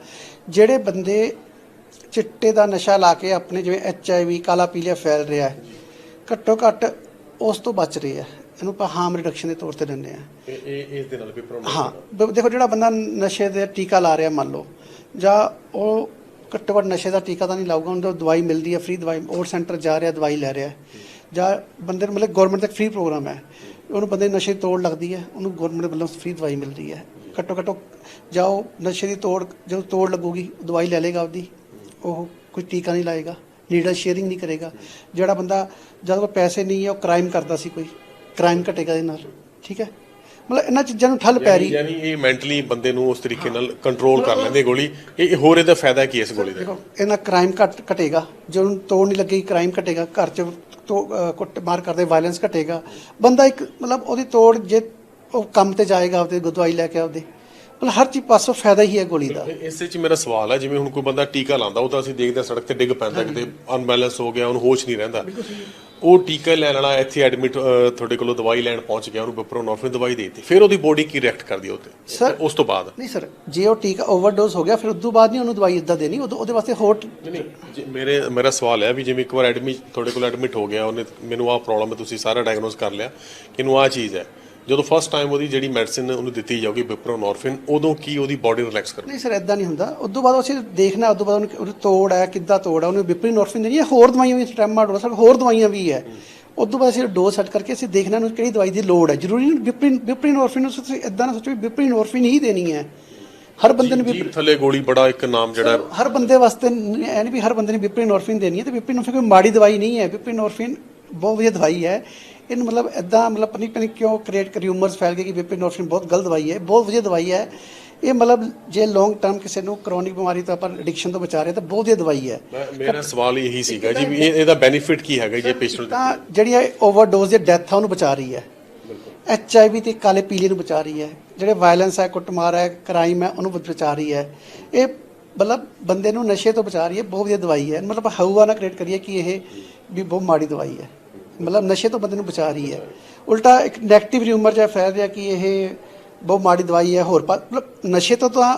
ਜਿਹੜੇ ਬੰਦੇ ਚਿੱਟੇ ਦਾ ਨਸ਼ਾ ਲਾ ਕੇ ਆਪਣੇ ਜਿਵੇਂ ਐਚ ਆਈ ਵੀ ਕਾਲਾ ਪੀਲੀਆ ਫੈਲ ਰਿਹਾ ਹੈ ਘੱਟੋ ਘੱਟ ਉਸ ਤੋਂ ਬਚ ਰਹੇ ਹੈ। ਇਹਨੂੰ ਆਪਾਂ ਹਾਰਮ ਰਿਡਕਸ਼ਨ ਦੇ ਤੌਰ ਤੇ ਲੈਂਦੇ ਹਾਂ। ਇਹ ਇਹ ਇਸ ਦੇ ਨਾਲ ਵੀ ਹਾਂ ਬ- ਦੇਖੋ ਜਿਹੜਾ ਬੰਦਾ ਨਸ਼ੇ ਦੇ ਟੀਕਾ ਲਾ ਰਿਹਾ ਮੰਨ ਲਓ ਜਾਂ ਉਹ ਘੱਟੋ ਘੱਟ ਨਸ਼ੇ ਦਾ ਟੀਕਾ ਤਾਂ ਨਹੀਂ ਲਾਊਗਾ ਉਹਨੂੰ ਤਾਂ ਦਵਾਈ ਮਿਲਦੀ ਹੈ ਫ੍ਰੀ ਦਵਾਈ ਔਰ ਸੈਂਟਰ ਜਾ ਰਿਹਾ ਦਵਾਈ ਲੈ ਰਿਹਾ ਹੈ। ਜਾਂ ਬੰਦੇ ਨੂੰ ਮਤਲਬ ਗਵਰਨਮੈਂਟ ਦਾ ਫ੍ਰੀ ਪ੍ਰੋਗਰਾਮ ਹੈ। ਉਹਨੂੰ ਬੰਦੇ ਨਸ਼ੇ ਦੀ ਤੋੜ ਲੱਗਦੀ ਹੈ ਉਹਨੂੰ ਗਵਰਨਮੈਂਟ ਵੱਲੋਂ ਫ੍ਰੀ ਦਵਾਈ ਮਿਲਦੀ ਹੈ। ਘੱਟੋ ਘੱਟ ਜਾਓ ਨਸ਼ੇ ਦੀ ਤੋੜ ਜਦੋਂ ਤੋੜ ਲੱਗੂਗੀ ਦਵਾਈ ਲੈ ਲੇਗਾ ਉਹਦੀ ਉਹ ਕੋਈ ਟੀਕਾ ਨਹੀਂ ਲਾਏਗਾ ਨੀਡਲ ਸ਼ੇਅਰਿੰਗ ਨਹੀਂ ਕਰੇਗਾ। ਜਿਹੜਾ ਬੰਦਾ ਜਦ ਕੋਲ ਪੈਸੇ ਨਹੀਂ ਹੈ ਉਹ ਕ੍ਰਾਈਮ ਕਰਦਾ ਸੀ ਕੋਈ ਕ੍ਰਾਈਮ ਘਟੇਗਾ ਇਹਦੇ ਨਾਲ ਠੀਕ ਹੈ? ਮਤਲਬ ਇਹਨਾਂ ਚੀਜ਼ਾਂ ਨੂੰ ਠੱਲ ਪੈ ਰਹੀ ਯਾਨੀ ਇਹ ਮੈਂਟਲੀ ਬੰਦੇ ਨੂੰ ਉਸ ਤਰੀਕੇ ਨਾਲ ਕੰਟਰੋਲ ਕਰ ਲੈਂਦੇ ਗੋਲੀ। ਇਹ ਹੋਰ ਇਹਦਾ ਫਾਇਦਾ ਕੀ ਇਸ ਗੋਲੀ ਦਾ? ਇਹਨਾਂ ਕ੍ਰਾਈਮ ਘਟ ਘਟੇਗਾ। ਜੇ ਉਹਨੂੰ ਤੋੜ ਨਹੀਂ ਲੱਗੇਗੀ ਕ੍ਰਾਈਮ ਘਟੇਗਾ। ਘਰ 'ਚ ਤੋ ਅਹ ਕੁੱਟ ਮਾਰ ਕਰਦੇ ਵਾਇਲੈਂਸ ਘਟੇਗਾ। ਬੰਦਾ ਇੱਕ ਮਤਲਬ ਉਹਦੀ ਤੋੜ ਜੇ ਉਹ ਕੰਮ ਤੇ ਜਾਏਗਾ ਉਹਦੇ ਦਵਾਈ ਲੈ ਕੇ ਆਪਦੇ ਮਤਲਬ ਹਰ ਚੀਜ਼ ਪਾਸੋਂ ਫਾਇਦਾ ਹੀ ਹੈ ਗੋਲੀ ਦਾ। ਇਸੇ ਚ ਮੇਰਾ ਸਵਾਲ ਹੈ ਜਿਵੇਂ ਹੁਣ ਕੋਈ ਬੰਦਾ ਟੀਕਾ ਲਾਉਂਦਾ ਉਹ ਤਾਂ ਅਸੀਂ ਦੇਖਦੇ ਹਾਂ ਸੜਕ ਤੇ ਡਿੱਗ ਪੈਂਦਾ ਕਿਤੇ ਅਨਬੈਲੈਂਸ ਹੋ ਗਿਆ ਉਹਨੂੰ ਹੋਸ਼ ਨਹੀਂ ਰਹਿੰਦਾ। ਉਹ ਟੀਕਾ ਲੈਣ ਵਾਲਾ ਇੱਥੇ ਐਡਮਿਟ ਤੁਹਾਡੇ ਕੋਲੋਂ ਦਵਾਈ ਲੈਣ ਪਹੁੰਚ ਗਿਆ ਉਹਨੂੰ ਬੁਪਰੋਨੋਰਫਿਨ ਦਵਾਈ ਦੇ ਦਿੱਤੀ। ਫਿਰ ਉਹਦੀ ਬੋਡੀ ਕੀ ਰਿਐਕਟ ਕਰਦੀ ਉਹਤੇ ਉਸ ਤੋਂ ਬਾਅਦ। ਨਹੀਂ ਸਰ ਜੇ ਉਹ ਟੀਕਾ ਓਵਰਡੋਜ਼ ਹੋ ਗਿਆ ਫਿਰ ਉਦੋਂ ਬਾਅਦ ਨਹੀਂ ਉਹਨੂੰ ਦਵਾਈ ਇਦਾਂ ਦੇਣੀ ਉਹਦੇ ਵਾਸਤੇ ਹੋਰ ਨਹੀਂ ਮੇਰੇ ਮੇਰਾ ਸਵਾਲ ਹੈ ਵੀ ਜਿਵੇਂ ਇੱਕ ਵਾਰ ਐਡਮਿਟ ਤੁਹਾਡੇ ਕੋਲ ਐਡਮਿਟ ਹੋ ਗਿਆ ਉਹਨੇ ਮੈਨੂੰ ਆਹ ਪ੍ਰੋਬਲਮ ਹੈ ਤੁਸੀਂ ਸਾਰਾ ਡਾਇਗਨੋਸ ਕਰ ਲਿਆ ਕਿ ਇਹਨੂੰ ਆਹ ਚੀਜ਼ ਹੈ। ਜਦੋਂ ਫਸਟ ਟਾਈਮ ਉਹਦੀ ਜਿਹੜੀ ਮੈਡੀਸਿਨ ਉਹਨੂੰ ਦਿੱਤੀ ਜਾਊਗੀ ਬੁਪਰੋਨੋਰਫਿਨ ਉਦੋਂ ਕੀ ਉਹਦੀ ਬਾਡੀ ਰਿਲੈਕਸ ਕਰੂਗੀ? ਨਹੀਂ ਸਰ ਇਦਾਂ ਨਹੀਂ ਹੁੰਦਾ। ਉਦੋਂ ਬਾਅਦ ਅਸੀਂ ਦੇਖਣਾ ਉਦੋਂ ਬਾਅਦ ਉਹਨੂੰ ਤੋੜ ਹੈ ਕਿੱਦਾਂ ਤੋੜ ਹੈ ਉਹਨੂੰ ਬਿਪਰੀਨੋਰਫਿਨ ਦੇਣੀ ਹੈ ਹੋਰ ਦਵਾਈਆਂ ਵੀ ਸਟੈਮਾਡੋਲ ਸਰ ਹੋਰ ਦਵਾਈਆਂ ਵੀ ਹੈ। ਉਦੋਂ ਬਾਅਦ ਅਸੀਂ ਡੋਜ਼ ਸੈੱਟ ਕਰਕੇ ਅਸੀਂ ਦੇਖਣਾ ਉਹਨੂੰ ਕਿਹੜੀ ਦਵਾਈ ਦੀ ਲੋੜ ਹੈ। ਜ਼ਰੂਰੀ ਨਹੀਂ ਬਿਪਰੀਨ ਬਿਪਰੀਨੋਰਫਿਨ ਨੂੰ ਤੁਸੀਂ ਇਦਾਂ ਨਾ ਸੋਚੋ ਵੀ ਬਿਪਰੀਨੋਰਫਿਨ ਹੀ ਦੇਣੀ ਹੈ। ਹਰ ਬੰਦੇ ਨੂੰ ਜੀਭ ਥੱਲੇ ਗੋਲੀ ਬੜਾ ਇੱਕ ਨਾਮ ਜਿਹੜਾ ਹਰ ਬੰਦੇ ਵਾਸਤੇ ਨਹੀਂ ਵੀ ਹਰ ਬੰਦੇ ਨੇ ਬਿਪਰੀਨੋਰਫਿਨ ਦੇਣੀ ਹੈ ਤੇ ਬਿਪਰੀਨੋਰਫਿਨ ਕੋਈ ਮਾੜੀ ਦਵਾਈ ਨਹੀਂ ਹੈ। ਬਿਪਰੀਨੋਰਫਿਨ ਬਹੁਤ ਵਧੀਆ ਦਵਾਈ ਹੈ। ਇਹਨੂੰ ਮਤਲਬ ਇਦਾਂ ਮਤਲਬ ਪਨੀ ਪਨੀ ਕਿਉਂ ਕ੍ਰੀਏਟ ਰਿਊਮਰਸ ਫੈਲ ਗਏ ਕਿ ਬਿਪਰੀਨੋਰਫਿਨ ਬਹੁਤ ਗਲਤ ਦਵਾਈ ਹੈ ਬਹੁਤ ਵਧੀਆ ਦਵਾਈ ਹੈ। ਇਹ ਮਤਲਬ ਜੇ ਲੌਂਗ ਟਰਮ ਕਿਸੇ ਨੂੰ ਕ੍ਰੋਨਿਕ ਬਿਮਾਰੀ ਤੋਂ ਆਪਾਂ ਐਡਿਕਸ਼ਨ ਤੋਂ ਬਚਾ ਰਹੇ ਤਾਂ ਬਹੁਤ ਵਧੀਆ ਦਵਾਈ ਹੈ। ਮੇਰਾ ਸਵਾਲ ਇਹੀ ਸੀਗਾ ਜੀ ਵੀ ਇਹ- ਇਹਦਾ ਬੈਨੀਫਿਟ ਕੀ ਹੈਗਾ ਜੇ ਪੇਸ਼ੈਂਟ ਤਾਂ ਜਿਹੜੀਆਂ ਓਵਰਡੋਜ਼ ਦੀ ਡੈਥ ਆ ਉਹਨੂੰ ਬਚਾ ਰਹੀ ਹੈ। ਐਚ ਆਈ ਵੀ ਤੇ ਕਾਲੇ ਪੀਲੇ ਨੂੰ ਬਚਾ ਰਹੀ ਹੈ। ਜਿਹੜੇ ਵਾਇਲੈਂਸ ਹੈ ਕੁੱਟਮਾਰ ਹੈ ਕ੍ਰਾਈਮ ਹੈ ਉਹਨੂੰ ਬਚਾ ਰਹੀ ਹੈ। ਇਹ ਮਤਲਬ ਬੰਦੇ ਨੂੰ ਨਸ਼ੇ ਤੋਂ ਬਚਾ ਰਹੀ ਹੈ ਬਹੁਤ ਵਧੀਆ ਦਵਾਈ ਹੈ। ਮਤਲਬ ਹਊਆ ਨਾ ਕ੍ਰੀਏਟ ਕਰੀਏ ਕਿ ਇਹ ਵੀ ਬਹੁਤ ਮਾੜੀ ਦਵਾਈ ਹੈ। ਮਤਲਬ ਨਸ਼ੇ ਤੋਂ ਬੰਦੇ ਨੂੰ ਬਚਾ ਰਹੀ ਹੈ। ਉਲਟਾ ਇੱਕ 네ਗੇਟਿਵ ਰਿਊਮਰ ਜਿਹਾ ਫੈਲ ਰਿਹਾ ਕਿ ਇਹ ਬਹੁਤ ਮਾੜੀ ਦਵਾਈ ਹੈ ਹੋਰ ਮਤਲਬ ਨਸ਼ੇ ਤੋਂ ਤਾਂ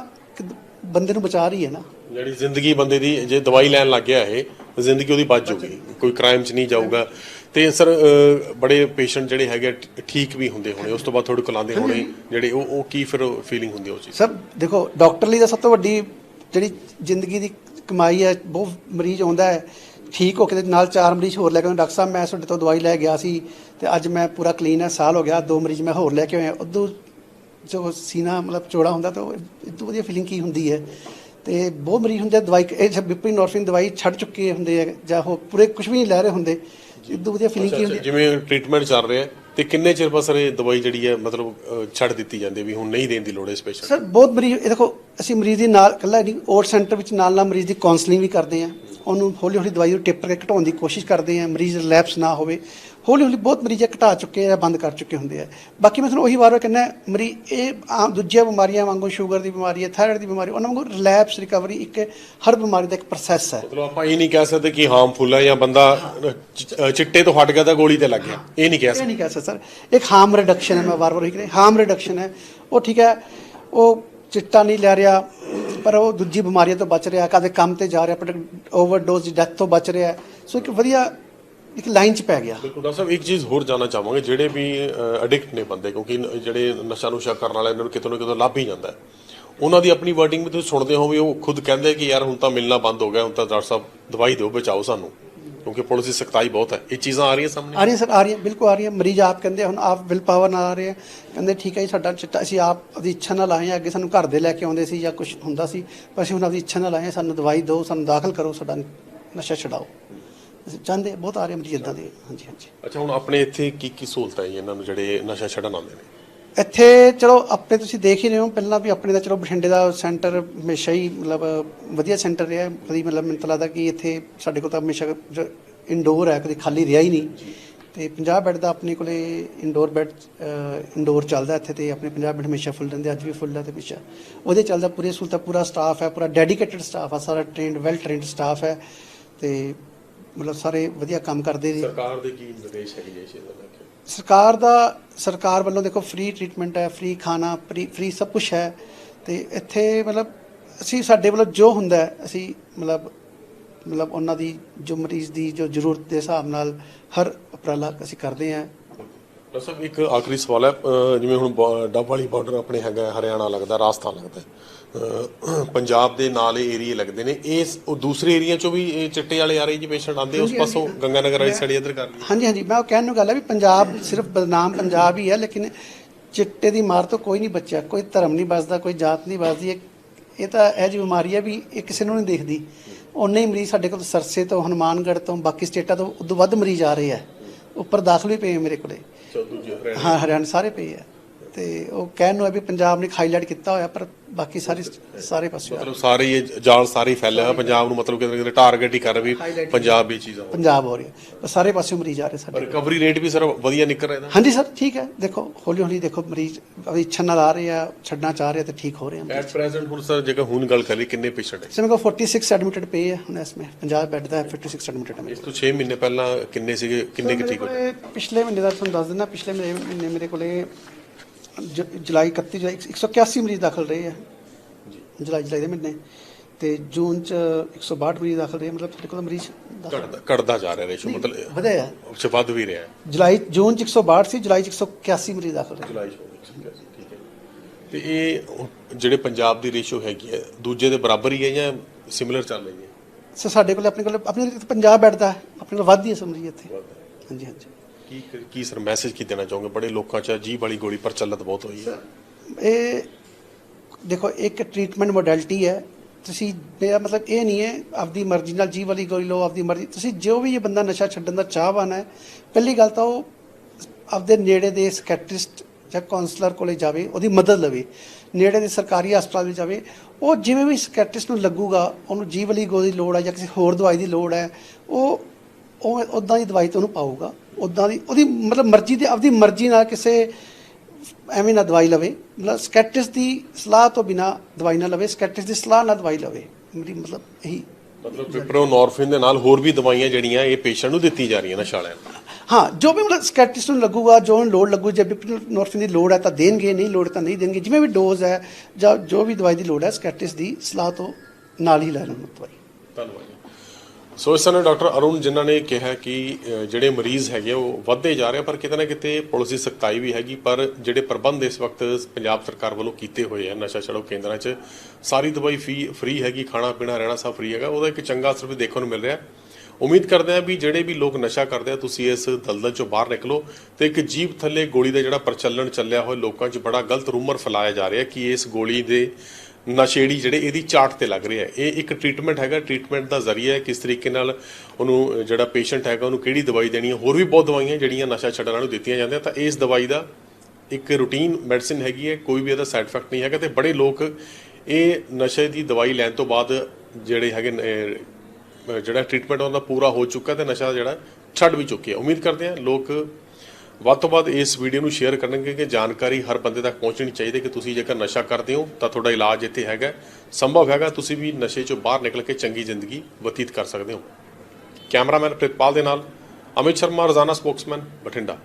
ਬੰਦੇ ਨੂੰ ਬਚਾ ਰਹੀ ਹੈ ਨਾ। ਜਿਹੜੀ ਜ਼ਿੰਦਗੀ ਬੰਦੇ ਦੀ ਜੇ ਦਵਾਈ ਲੈਣ ਲੱਗ ਗਿਆ ਇਹ ਜ਼ਿੰਦਗੀ ਉਹਦੀ ਬਚ ਜਾਊਗੀ ਕੋਈ ਕ੍ਰਾਈਮ 'ਚ ਨਹੀਂ ਜਾਊਗਾ। ਤੇ ਸਰ ਬੜੇ ਪੇਸ਼ੈਂਟ ਜਿਹੜੇ ਹੈਗੇ ਠੀਕ ਵੀ ਹੁੰਦੇ ਹੋਣੇ ਉਸ ਤੋਂ ਬਾਅਦ ਥੋੜੇ ਕਲਾਉਂਦੇ ਹੋਣੇ ਜਿਹੜੇ ਉਹ ਉਹ ਕੀ ਫਿਰ ਫੀਲਿੰਗ ਹੁੰਦੀ ਉਸ ਚੀਜ਼ ਸਰ ਦੇਖੋ ਡਾਕਟਰ ਲਈ ਤਾਂ ਸਭ ਤੋਂ ਵੱਡੀ ਜਿਹੜੀ ਜ਼ਿੰਦਗੀ ਦੀ ਕਮਾਈ ਹੈ ਬਹੁਤ ਮਰੀਜ਼ ਆਉਂਦਾ ਹੈ ਠੀਕ ਹੋ ਕੇ ਤੇ ਨਾਲ ਚਾਰ ਮਰੀਜ਼ ਹੋਰ ਲੈ ਕੇ ਆਉਂਦੇ। ਡਾਕਟਰ ਸਾਹਿਬ ਮੈਂ ਤੁਹਾਡੇ ਤੋਂ ਦਵਾਈ ਲੈ ਗਿਆ ਸੀ ਤੇ ਅੱਜ ਮੈਂ ਪੂਰਾ ਕਲੀਨ ਹੈ ਸਾਲ ਹੋ ਗਿਆ ਦੋ ਮਰੀਜ਼ ਮੈਂ ਹੋਰ ਲੈ ਕੇ ਆਇਆ। ਉਦੋਂ ਜੋ ਸੀਨਾ ਮਤਲਬ ਚੌੜਾ ਹੁੰਦਾ ਤਾਂ ਇਦੋਂ ਵਧੀਆ ਫੀਲਿੰਗ ਕੀ ਹੁੰਦੀ ਹੈ? ਤੇ ਬਹੁਤ ਮਰੀਜ਼ ਹੁੰਦੇ ਦਵਾਈ ਇਹ ਬਿਪਰੀਨੋਰਫਿਨ ਦਵਾਈ ਛੱਡ ਚੁੱਕੇ ਹੁੰਦੇ ਆ ਜਾਂ ਉਹ ਪੂਰੇ ਕੁਝ ਵੀ ਨਹੀਂ ਲੈ ਰਹੇ ਹੁੰਦੇ। ਇਦੋਂ ਵਧੀਆ ਫੀਲਿੰਗ ਕੀ ਹੁੰਦੀ ਜਿਵੇਂ ਟ੍ਰੀਟਮੈਂਟ ਚੱਲ ਰਿਹਾ ਤੇ ਕਿੰਨੇ ਚਿਰ ਸਰ ਇਹ ਦਵਾਈ ਜਿਹੜੀ ਹੈ ਮਤਲਬ ਛੱਡ ਦਿੱਤੀ ਜਾਂਦੀ ਵੀ ਹੁਣ ਨਹੀਂ ਦੇਣ ਦੀ ਲੋੜ ਹੈ ਇਸ ਪੇਸ਼ੈਂਟ ਸਰ ਬਹੁਤ ਮਰੀਜ਼ ਇਹ ਦੇਖੋ ਅਸੀਂ ਮਰੀਜ਼ ਦੀ ਨਾਲ ਇਕੱਲਾ ਨਹੀਂ ਔਰ ਸੈਂਟਰ ਵਿੱਚ ਨਾਲ ਨਾਲ ਮਰੀਜ਼ ਦੀ ਕਾਉਂਸਲਿੰਗ ਵੀ ਕਰਦੇ ਆ ਉਹਨੂੰ ਹੌਲੀ ਹੌਲੀ ਦਵਾਈ ਨੂੰ ਟਿਪ ਕਰਕੇ ਘਟਾਉਣ ਦੀ ਕੋਸ਼ਿਸ਼ ਕਰਦੇ ਆ ਮਰੀਜ਼ ਰਿਲੈਪਸ ਨਾ ਹੋਵੇ। ਹੌਲੀ ਹੌਲੀ ਬਹੁਤ ਮਰੀਜ਼ ਇਹ ਘਟਾ ਚੁੱਕੇ ਆ ਬੰਦ ਕਰ ਚੁੱਕੇ ਹੁੰਦੇ ਆ। ਬਾਕੀ ਮੈਂ ਤੁਹਾਨੂੰ ਉਹੀ ਵਾਰ ਵਾਰ ਕਹਿੰਦਾ ਮਰੀਜ਼ ਇਹ ਆਮ ਦੂਜੀਆਂ ਬਿਮਾਰੀਆਂ ਵਾਂਗੂ ਸ਼ੂਗਰ ਦੀ ਬਿਮਾਰੀ ਹੈ ਥਾਇਰਾਇਡ ਦੀ ਬਿਮਾਰੀ ਉਹਨਾਂ ਵਾਂਗੂ ਰਿਲੈਪਸ ਰਿਕਵਰੀ ਇੱਕ ਹਰ ਬਿਮਾਰੀ ਦਾ ਇੱਕ ਪ੍ਰੋਸੈਸ ਹੈ। ਮਤਲਬ ਆਪਾਂ ਇਹ ਨਹੀਂ ਕਹਿ ਸਕਦੇ ਕਿ ਹਾਰਮਫੁਲ ਹੈ ਜਾਂ ਬੰਦਾ ਚਿੱਟੇ ਤੋਂ ਹਟ ਗਿਆ ਤਾਂ ਗੋਲੀ ਤੇ ਲੱਗ ਗਿਆ। ਇਹ ਨਹੀਂ ਕਹਿ ਇਹ ਸਕਦੇ। ਨਹੀਂ ਕਹਿ ਸਕਦਾ ਸਰ ਇੱਕ ਹਾਰਮ ਰਿਡਕਸ਼ਨ ਹੈ ਮੈਂ ਵਾਰ-ਵਾਰ ਹੀ ਕਹਿੰਦਾ ਹਾਰਮ ਰਿਡਕਸ਼ਨ ਹੈ। ਉਹ ਠੀਕ ਹੈ ਉਹ ਚਿੱਟਾ ਨਹੀਂ ਲੈ ਰਿਹਾ ਪਰ ਉਹ ਦੂਜੀ ਬਿਮਾਰੀਆਂ ਤੋਂ ਬਚ ਰਿਹਾ ਕਦੇ ਕੰਮ ਤੇ ਜਾ ਰਿਹਾ ਪਰ ਓਵਰਡੋਜ਼ ਦੀ ਡੈਥ ਤੋਂ ਬਚ ਰਿਹਾ। ਸੋ ਇੱਕ ਵਧੀਆ ਇੱਕ ਲਾਈਨ 'ਚ ਪੈ ਗਿਆ। ਬਿਲਕੁਲ ਡਾਕਟਰ ਸਾਹਿਬ, ਇੱਕ ਚੀਜ਼ ਹੋਰ ਜਾਨਣਾ ਚਾਹਾਂਗੇ, ਜਿਹੜੇ ਵੀ ਐਡਿਕਟ ਨੇ ਬੰਦੇ, ਕਿਉਂਕਿ ਜਿਹੜੇ ਨਸ਼ਾ ਨੁਸ਼ਾ ਕਰਨ ਵਾਲੇ ਇਹਨਾਂ ਨੂੰ ਕਿਤੇ ਨਾ ਕਿਤੇ ਲੱਭ ਹੀ ਜਾਂਦਾ ਹੈ। ਉਹਨਾਂ ਦੀ ਆਪਣੀ ਵਰਡਿੰਗ ਵੀ ਤੁਸੀਂ ਸੁਣਦੇ ਹੋ ਵੀ ਉਹ ਖੁਦ ਕਹਿੰਦੇ ਕਿ ਯਾਰ ਹੁਣ ਤਾਂ ਮਿਲਣਾ ਬੰਦ ਹੋ ਗਿਆ, ਹੁਣ ਤਾਂ ਡਾਕਟਰ ਸਾਹਿਬ ਦਵਾਈ ਦਿਓ, ਬਚਾਓ ਸਾਨੂੰ। ਕਿਉਂਕਿ ਪੁਲਿਸ ਦੀ ਸਖਤਾਈ ਬਹੁਤ ਹੈ ਇਹ ਚੀਜ਼ਾਂ ਆ ਰਹੀਆਂ ਸਾਹਮਣੇ ਆ ਰਹੀਆਂ ਸਰ ਆ ਰਹੀਆਂ ਬਿਲਕੁਲ ਆ ਰਹੀਆਂ ਮਰੀਜ਼ ਆਪ ਕਹਿੰਦੇ ਹੁਣ ਆਪ ਵਿਲ ਪਾਵਰ ਨਾਲ ਆ ਰਹੇ ਆ ਕਹਿੰਦੇ ਠੀਕ ਹੈ ਜੀ ਸਾਡਾ ਚਿੱਟਾ ਅਸੀਂ ਆਪ ਆਪਣੀ ਇੱਛਾ ਨਾਲ ਆਏ ਹਾਂ ਅੱਗੇ ਸਾਨੂੰ ਘਰ ਦੇ ਲੈ ਕੇ ਆਉਂਦੇ ਸੀ ਜਾਂ ਕੁਝ ਹੁੰਦਾ ਸੀ ਪਰ ਅਸੀਂ ਹੁਣ ਆਪਣੀ ਇੱਛਾ ਨਾਲ ਆਏ ਹਾਂ ਸਾਨੂੰ ਦਵਾਈ ਦਿਓ ਸਾਨੂੰ ਦਾਖਲ ਕਰੋ ਸਾਡਾ ਨਸ਼ਾ ਛਡਾਓ ਅਸੀਂ ਚਾਹੁੰਦੇ ਬਹੁਤ ਆ ਰਹੇ ਮਰੀਜ਼ ਇਦਾਂ ਦੇ। ਹਾਂਜੀ ਹਾਂਜੀ। ਅੱਛਾ ਹੁਣ ਆਪਣੇ ਇੱਥੇ ਕੀ ਕੀ ਸਹੂਲਤਾਂ ਹੈ ਇਹਨਾਂ ਨੂੰ ਜਿਹੜੇ ਨਸ਼ਾ ਛੱਡਣ ਆਉਂਦੇ ਨੇ? ਇੱਥੇ ਚਲੋ ਆਪਣੇ ਤੁਸੀਂ ਦੇਖ ਹੀ ਰਹੇ ਹੋ, ਪਹਿਲਾਂ ਵੀ ਆਪਣੇ ਦਾ ਚਲੋ ਬਠਿੰਡੇ ਦਾ ਸੈਂਟਰ ਹਮੇਸ਼ਾ ਹੀ ਮਤਲਬ ਵਧੀਆ ਸੈਂਟਰ ਰਿਹਾ। ਕਦੀ ਮਤਲਬ ਮੈਨੂੰ ਤਾਂ ਲੱਗਦਾ ਕਿ ਇੱਥੇ ਸਾਡੇ ਕੋਲ ਤਾਂ ਹਮੇਸ਼ਾ ਇਨਡੋਰ ਹੈ, ਕਦੀ ਖਾਲੀ ਰਿਹਾ ਹੀ ਨਹੀਂ। ਤੇ 50 ਬੈੱਡ ਦਾ ਆਪਣੇ ਕੋਲੇ ਇਨਡੋਰ ਬੈੱਡ ਇਨਡੋਰ ਚੱਲਦਾ ਇੱਥੇ ਤੇ ਆਪਣੇ 50 ਬੈੱਡ ਹਮੇਸ਼ਾ ਫੁੱਲ ਰਹਿੰਦੇ, ਅੱਜ ਵੀ ਫੁੱਲ ਹੈ ਤੇ ਹਮੇਸ਼ਾ। ਉਹਦੇ ਚੱਲਦਾ ਪੂਰੀ ਸਹੂਲਤਾਂ, ਪੂਰਾ ਸਟਾਫ ਹੈ, ਪੂਰਾ ਡੈਡੀਕੇਟਿਡ ਸਟਾਫ ਆ, ਸਾਰਾ ਟ੍ਰੇਨਡ ਵੈਲ ਟ੍ਰੇਨਡ ਸਟਾਫ ਹੈ। ਤੇ ਮਤਲਬ ਸਾਰੇ ਵਧੀਆ ਕੰਮ ਕਰਦੇ ਨੇ। ਸਰਕਾਰ ਦੇ ਕੀ ਨਿਰਦੇਸ਼ ਹੈਗੇ ਜੀ ਇਸ ਦਾ ਲੈ ਕੇ? ਸਰਕਾਰ ਦਾ ਸਰਕਾਰ ਵੱਲੋਂ ਦੇਖੋ ਫ੍ਰੀ ਟ੍ਰੀਟਮੈਂਟ ਹੈ ਫ੍ਰੀ ਖਾਣਾ ਫ੍ਰੀ ਸਭ ਕੁਝ ਹੈ। ਤੇ ਇੱਥੇ ਮਤਲਬ ਅਸੀਂ ਸਾਡੇ ਵੱਲੋਂ ਜੋ ਹੁੰਦਾ ਹੈ, ਅਸੀਂ ਮਤਲਬ ਮਤਲਬ ਉਹਨਾਂ ਦੀ ਜੋ ਮਰੀਜ਼ ਦੀ ਜੋ ਜ਼ਰੂਰਤ ਦੇ ਹਿਸਾਬ ਨਾਲ ਹਰ ਉਪਰਾਲਾ ਅਸੀਂ ਕਰਦੇ ਹਾਂ। ਡਾਕਟਰ ਸਾਹਿਬ ਇੱਕ ਆਖਰੀ ਸਵਾਲ ਹੈ ਜਿਵੇਂ ਹੁਣ ਡੱਬ ਵਾਲੀ ਬਾਰਡਰ ਆਪਣੇ ਹੈਗਾ ਹਰਿਆਣਾ ਲੱਗਦਾ ਰਾਜਸਥਾਨ ਲੱਗਦਾ ਪੰਜਾਬ ਦੇ ਨਾਲ ਇਹ ਏਰੀਏ ਲੱਗਦੇ ਨੇ। ਇਸ ਉਹ ਦੂਸਰੇ ਏਰੀਆ ਚੋਂ ਵੀ ਇਹ ਚਿੱਟੇ ਵਾਲੇ ਆ ਰਹੇ ਜੀ ਪੇਸ਼ੈਂਟ ਆਉਂਦੇ ਉਸ ਪਾਸੋਂ। ਗੰਗਾ ਨਗਰ ਵਾਲੀ ਸਾਈਡ ਇੱਧਰ ਕਰ ਲਈ ਹਾਂਜੀ ਹਾਂਜੀ। ਮੈਂ ਉਹ ਕਹਿਣ ਨੂੰ ਗੱਲ ਹੈ ਵੀ ਪੰਜਾਬ ਸਿਰਫ ਬਦਨਾਮ ਪੰਜਾਬ ਹੀ ਹੈ ਲੇਕਿਨ ਚਿੱਟੇ ਦੀ ਮਾਰ ਤੋਂ ਕੋਈ ਨਹੀਂ ਬਚਿਆ। ਕੋਈ ਧਰਮ ਨਹੀਂ ਬਚਦਾ ਕੋਈ ਜਾਤ ਨਹੀਂ ਬਚਦੀ। ਇਹ ਇਹ ਤਾਂ ਇਹ ਜਿਹੀ ਬਿਮਾਰੀ ਹੈ ਵੀ ਇਹ ਕਿਸੇ ਨੂੰ ਨਹੀਂ ਦੇਖਦੀ। ਉਨੇ ਹੀ ਮਰੀਜ਼ ਸਾਡੇ ਕੋਲ ਸਰਸੇ ਤੋਂ ਹਨੂਮਾਨਗੜ੍ਹ ਤੋਂ ਬਾਕੀ ਸਟੇਟਾਂ ਤੋਂ ਉਦੋਂ ਵੱਧ ਮਰੀਜ਼ ਆ ਰਹੇ ਆ। ਉੱਪਰ ਦਾਖਲ ਵੀ ਪਏ ਆ ਮੇਰੇ ਕੋਲੇ। ਹਾਂ ਹਰਿਆਣਾ ਸਾਰੇ ਪਏ ਆ। ਤੇ ਉਹ ਕਹਿਣ ਨੂੰ ਹੈ ਵੀ ਪੰਜਾਬ ਨੇ ਹਾਈਲਾਈਟ ਕੀਤਾ ਹੋਇਆ ਪਰ ਬਾਕੀ ਸਾਰੇ ਸਾਰੇ ਪਾਸੇ ਮਤਲਬ ਸਾਰੇ ਹੀ ਇਹ ਜਾਲ ਸਾਰੇ ਹੀ ਫੈਲਿਆ ਹੋਇਆ ਪੰਜਾਬ ਨੂੰ ਮਤਲਬ ਕਿਤੇ ਨਾ ਕਿਤੇ ਟਾਰਗੇਟ ਹੀ ਕਰ ਵੀ Highlight ਪੰਜਾਬ ਵੀ ਚੀਜ਼ਾਂ ਪੰਜਾਬ ਹੋ ਰਹੀ ਹੈ। ਪਰ ਸਾਰੇ ਪਾਸੇ ਮਰੀਜ਼ ਆ ਰਹੇ ਸਾਡੇ ਰਿਕਵਰੀ ਰੇਟ ਵੀ ਸਰ ਵਧੀਆ ਨਿਕਲ ਰਿਹਾ ਇਹਦਾ ਹਾਂਜੀ ਸਰ ਠੀਕ ਹੈ। ਦੇਖੋ ਹੌਲੀ ਹੌਲੀ ਦੇਖੋ ਮਰੀਜ਼ ਆਪਣੀ ਇੱਛਾ ਨਾਲ ਆ ਰਹੇ ਆ ਛੱਡਣਾ ਚਾਹ ਰਹੇ ਆ ਤੇ ਠੀਕ ਹੋ ਰਹੇ ਆ ਐਟ ਪ੍ਰੈਜ਼ੈਂਟ ਹੁਣ ਸਰ ਜੇਕਰ ਹੁਣ ਗੱਲ ਕਰੀ ਕਿੰਨੇ ਪੇਸ਼ੈਂਟ ਹੈ ਇਸ ਮੇਂ 46 ਐਡਮਿਟਡ ਪਏ ਹੈ ਹੁਣ ਇਸ ਮੇਂ 50 ਬੈੱਡ ਦਾ 56 ਐਡਮਿਟਡ ਹੈ ਇਸ ਤੋਂ 6 ਮਹੀਨੇ ਪਹਿਲਾਂ ਕਿੰਨੇ ਸੀਗੇ ਕਿੰਨੇ ਕਿ ਮੇਰੇ ਠੀਕ ਹੋ ਕੋਲੇ ਪਿਛਲੇ ਮਹੀਨੇ ਦਾ ਤੁਹਾਨੂੰ ਦੱਸ ਦਿੰਦਾ ਪਿਛਲੇ ਮਹੀਨੇ ਮਹੀਨੇ ਮੇਰੇ ਕੋਲੇ ਜ- ਜੁਲਾਈ 31 ਜੁਲਾਈ 181 ਮਰੀਜ਼ ਦਾਖਲ ਰਹੇ ਆ। ਜੁਲਾਈ ਜੁਲਾਈ ਦੇ ਮਹੀਨੇ। ਤੇ ਜੂਨ ਚ 162 ਮਰੀਜ਼ ਦਾਖਲ ਰਹੇ ਮਤਲਬ ਸਾਡੇ ਕੋਲ ਮਰੀਜ਼ ਦਾਖਲ ਘਟਦਾ ਘਟਦਾ ਜਾ ਰਿਹਾ ਰੇਸ਼ੋ ਮਤਲਬ ਵਧਿਆ। ਵੱਧ ਵੀ ਰਿਹਾ। ਹੈ ਜੁਲਾਈ ਜੂਨ ਚ 162 ਸੀ ਜੁਲਾਈ ਚ 181 ਮਰੀਜ਼ ਦਾਖਲ ਰਹੇ ਜੁਲਾਈ ਠੀਕ ਹੈ ਤੇ ਇਹ ਜਿਹੜੇ ਪੰਜਾਬ ਦੀ ਰੇਸ਼ੋ ਹੈਗੀ ਹੈ ਦੂਜੇ ਦੇ ਬਰਾਬਰ ਹੀ ਹੈ ਜਾਂ ਸਿਮਿਲਰ ਚੱਲ ਰਹੀ ਹੈ? ਸੋ ਸਾਡੇ ਕੋਲ ਆਪਣੇ ਕੋਲ ਆਪਣੇ ਕੋਲ ਪੰਜਾਬ ਬੈੱਡ ਦਾ ਹੈ, ਆਪਣੇ ਕੋਲ ਵੱਧ ਹੀ ਹੈ ਸੋ ਮਰੀਜ਼ ਇੱਥੇ। ਹਾਂਜੀ ਹਾਂਜੀ। ਕੀ ਕੀ ਸਰ ਮੈਸੇਜ ਕੀ ਦੇਣਾ ਚਾਹੋਗੇ? ਬੜੇ ਲੋਕਾਂ 'ਚ ਜੀਭ ਵਾਲੀ ਗੋਲੀ ਪ੍ਰਚਲਿਤ ਬਹੁਤ ਹੋਈ ਹੈ। ਇਹ ਦੇਖੋ, ਇੱਕ ਟ੍ਰੀਟਮੈਂਟ ਮੋਡੈਲਿਟੀ ਹੈ। ਤੁਸੀਂ, ਮੇਰਾ ਮਤਲਬ ਇਹ ਨਹੀਂ ਹੈ, ਆਪਦੀ ਮਰਜ਼ੀ ਨਾਲ ਜੀ ਵਾਲੀ ਗੋਲੀ ਲਓ, ਆਪਦੀ ਮਰਜ਼ੀ। ਤੁਸੀਂ ਜੋ ਵੀ ਇਹ ਬੰਦਾ ਨਸ਼ਾ ਛੱਡਣ ਦਾ ਚਾਹਵਾਨ ਹੈ, ਪਹਿਲੀ ਗੱਲ ਤਾਂ ਉਹ ਆਪਦੇ ਨੇੜੇ ਦੇ ਸਕੈਟਰਿਸਟ ਜਾਂ ਕਾਉਂਸਲਰ ਕੋਲੇ ਜਾਵੇ, ਉਹਦੀ ਮਦਦ ਲਵੇ, ਨੇੜੇ ਦੇ ਸਰਕਾਰੀ ਹਸਪਤਾਲ ਵਿੱਚ ਜਾਵੇ। ਉਹ ਜਿਵੇਂ ਵੀ ਸਕੈਟਰਿਸਟ ਨੂੰ ਲੱਗੂਗਾ, ਉਹਨੂੰ ਜੀ ਵਾਲੀ ਗੋਲੀ ਦੀ ਲੋੜ ਹੈ ਜਾਂ ਕਿਸੇ ਹੋਰ ਦਵਾਈ ਦੀ ਲੋੜ ਹੈ, ਉਹ ਉਹ ਉਦਾਂ ਦੀ ਦਵਾਈ ਤੁਹਾਨੂੰ ਪਾਊਗਾ। ਉਦਾਂ ਦੀ ਉਹਦੀ ਮਤਲਬ ਮਰਜ਼ੀ ਦੇ ਆਪਦੀ ਮਰਜ਼ੀ ਨਾਲ ਕਿਸੇ ਐਵੇਂ ਨਾ ਦਵਾਈ ਲਵੇ। ਮਤਲਬ ਸਕੈਟਿਸ ਦੀ ਸਲਾਹ ਤੋਂ ਬਿਨਾ ਦਵਾਈ ਨਾ ਲਵੇ ਸਕੈਟਿਸ ਦੀ ਸਲਾਹ ਨਾਲ ਦਵਾਈ ਲਵੇ। ਮੇਰੀ ਮਤਲਬ ਇਹੀ ਮਤਲਬ ਪਿਪਰੋ ਨੋਰਫਿਨ ਦੇ ਨਾਲ ਹੋਰ ਵੀ ਦਵਾਈਆਂ ਜਿਹੜੀਆਂ ਇਹ ਪੇਸ਼ੈਂਟ ਨੂੰ ਦਿੱਤੀ ਜਾ ਰਹੀਆਂ ਨੂੰ ਹਾਂ ਜੋ ਵੀ ਮਤਲਬ ਸਕੈਟਿਸ ਨੂੰ ਲੱਗੂਗਾ ਜੋ ਉਹਨੂੰ ਲੋੜ ਲੱਗੂ ਜੇ ਨੋਰਫਿਨ ਦੀ ਲੋੜ ਹੈ ਤਾਂ ਦੇਣਗੇ ਨਹੀਂ ਲੋੜ ਤਾਂ ਨਹੀਂ ਦੇਣਗੇ। ਜਿਵੇਂ ਵੀ ਡੋਜ਼ ਹੈ ਜਾਂ ਜੋ ਵੀ ਦਵਾਈ ਦੀ ਲੋੜ ਹੈ ਸਕੈਟਿਸ ਦੀ ਸਲਾਹ ਤੋਂ ਨਾਲ ਹੀ ਲੈਣ ਦਵਾਈ। ਧੰਨਵਾਦ। ਜੀ ਸੋ ਇਸ ਸਮੇਂ ਡਾਕਟਰ ਅਰੁਣ ਜਿਨ੍ਹਾਂ ਨੇ ਕਿਹਾ ਕਿ ਜਿਹੜੇ ਮਰੀਜ਼ ਹੈਗੇ ਉਹ ਵੱਧਦੇ ਜਾ ਰਹੇ ਆ, ਪਰ ਕਿਤੇ ਨਾ ਕਿਤੇ ਪੁਲਿਸ ਦੀ ਸਖਤਾਈ ਵੀ ਹੈਗੀ ਪਰ ਜਿਹੜੇ ਪ੍ਰਬੰਧ ਇਸ ਵਕਤ ਪੰਜਾਬ ਸਰਕਾਰ ਵੱਲੋਂ ਕੀਤੇ ਹੋਏ ਆ ਨਸ਼ਾ ਛੜੋ ਕੇਂਦਰਾਂ 'ਚ ਸਾਰੀ ਦਵਾਈ ਫੀ ਫ੍ਰੀ ਹੈਗੀ ਖਾਣਾ ਪੀਣਾ ਰਹਿਣਾ ਸਭ ਫ੍ਰੀ ਹੈਗਾ ਉਹਦਾ ਇੱਕ ਚੰਗਾ ਅਸਰ ਵੀ ਦੇਖਣ ਨੂੰ ਮਿਲ ਰਿਹਾ। ਉਮੀਦ ਕਰਦੇ ਹਾਂ ਵੀ ਜਿਹੜੇ ਵੀ ਲੋਕ ਨਸ਼ਾ ਕਰਦੇ ਆ ਤੁਸੀਂ ਇਸ ਦਲਦਲ ਚੋਂ ਬਾਹਰ ਨਿਕਲੋ ਤੇ ਇੱਕ ਜੀਭ ਥੱਲੇ ਗੋਲੀ ਦਾ ਜਿਹੜਾ ਪ੍ਰਚਲਨ ਚੱਲਿਆ ਹੋਇਆ ਲੋਕਾਂ 'ਚ ਬੜਾ ਗਲਤ ਰੂਮਰ ਫੈਲਾਇਆ ਜਾ ਰਿਹਾ ਕਿ ਇਸ ਗੋਲੀ ਦੇ ਨਸ਼ੇੜੀ ਜਿਹੜੇ ਇਹਦੀ ਚਾਰਟ ਤੇ ਲੱਗ ਰਿਹਾ ਹੈ। ਇਹ ਇੱਕ ਟ੍ਰੀਟਮੈਂਟ ਹੈਗਾ। ਟ੍ਰੀਟਮੈਂਟ ਦਾ ਜ਼ਰੀਆ ਹੈ ਕਿਸ ਤਰੀਕੇ ਨਾਲ ਉਹਨੂੰ ਜਿਹੜਾ ਪੇਸ਼ੈਂਟ ਹੈਗਾ ਉਹਨੂੰ ਕਿਹੜੀ ਦਵਾਈ ਦੇਣੀ ਹੈ। ਹੋਰ ਵੀ ਬਹੁਤ ਦਵਾਈਆਂ ਜਿਹੜੀਆਂ ਨਸ਼ਾ ਛੱਡਣ ਵਾਲੇ ਨੂੰ ਦਿੱਤੀਆਂ ਜਾਂਦੀਆਂ ਤਾਂ ਇਸ ਦਵਾਈ ਦਾ ਇੱਕ ਰੂਟੀਨ ਮੈਡੀਸਿਨ ਹੈਗੀ ਹੈ। ਕੋਈ ਵੀ ਇਹਦਾ ਸਾਈਡ ਇਫੈਕਟ ਨਹੀਂ ਹੈਗਾ ਤੇ ਬੜੇ ਲੋਕ ਇਹ ਨਸ਼ੇ ਦੀ ਦਵਾਈ ਲੈਣ ਤੋਂ ਬਾਅਦ ਜਿਹੜੇ ਹੈਗੇ ਨੇ, ਅਹ, ਜਿਹੜਾ ਟ੍ਰੀਟਮੈਂਟ ਉਹਦਾ ਪੂਰਾ ਹੋ ਚੁੱਕਾ ਤੇ ਨਸ਼ਾ ਜਿਹੜਾ ਛੱਡ ਵੀ ਚੁੱਕੇ ਆ। ਉਮੀਦ ਕਰਦੇ ਹਾਂ ਲੋਕ ਵੱਧ ਤੋਂ ਵੱਧ ਇਸ ਵੀਡੀਓ ਨੂੰ ਸ਼ੇਅਰ ਕਰਨਗੇ ਕਿ ਜਾਣਕਾਰੀ ਹਰ ਬੰਦੇ ਤੱਕ ਪਹੁੰਚਣੀ ਚਾਹੀਦੀ ਕਿ ਤੁਸੀਂ ਜੇਕਰ ਨਸ਼ਾ ਕਰਦੇ ਹੋ ਤਾਂ ਤੁਹਾਡਾ ਇਲਾਜ ਇੱਥੇ ਹੈਗਾ ਸੰਭਵ ਹੈਗਾ ਤੁਸੀਂ ਵੀ ਨਸ਼ੇ ਚੋਂ ਬਾਹਰ ਨਿਕਲ ਕੇ ਚੰਗੀ ਜ਼ਿੰਦਗੀ ਬਤੀਤ ਕਰ ਸਕਦੇ ਹੋ। ਕੈਮਰਾਮੈਨ ਪ੍ਰਿਤਪਾਲ ਦੇ ਨਾਲ ਅਮਿਤ ਸ਼ਰਮਾ, ਰੋਜ਼ਾਨਾ ਸਪੋਕਸਮੈਨ, ਬਠਿੰਡਾ।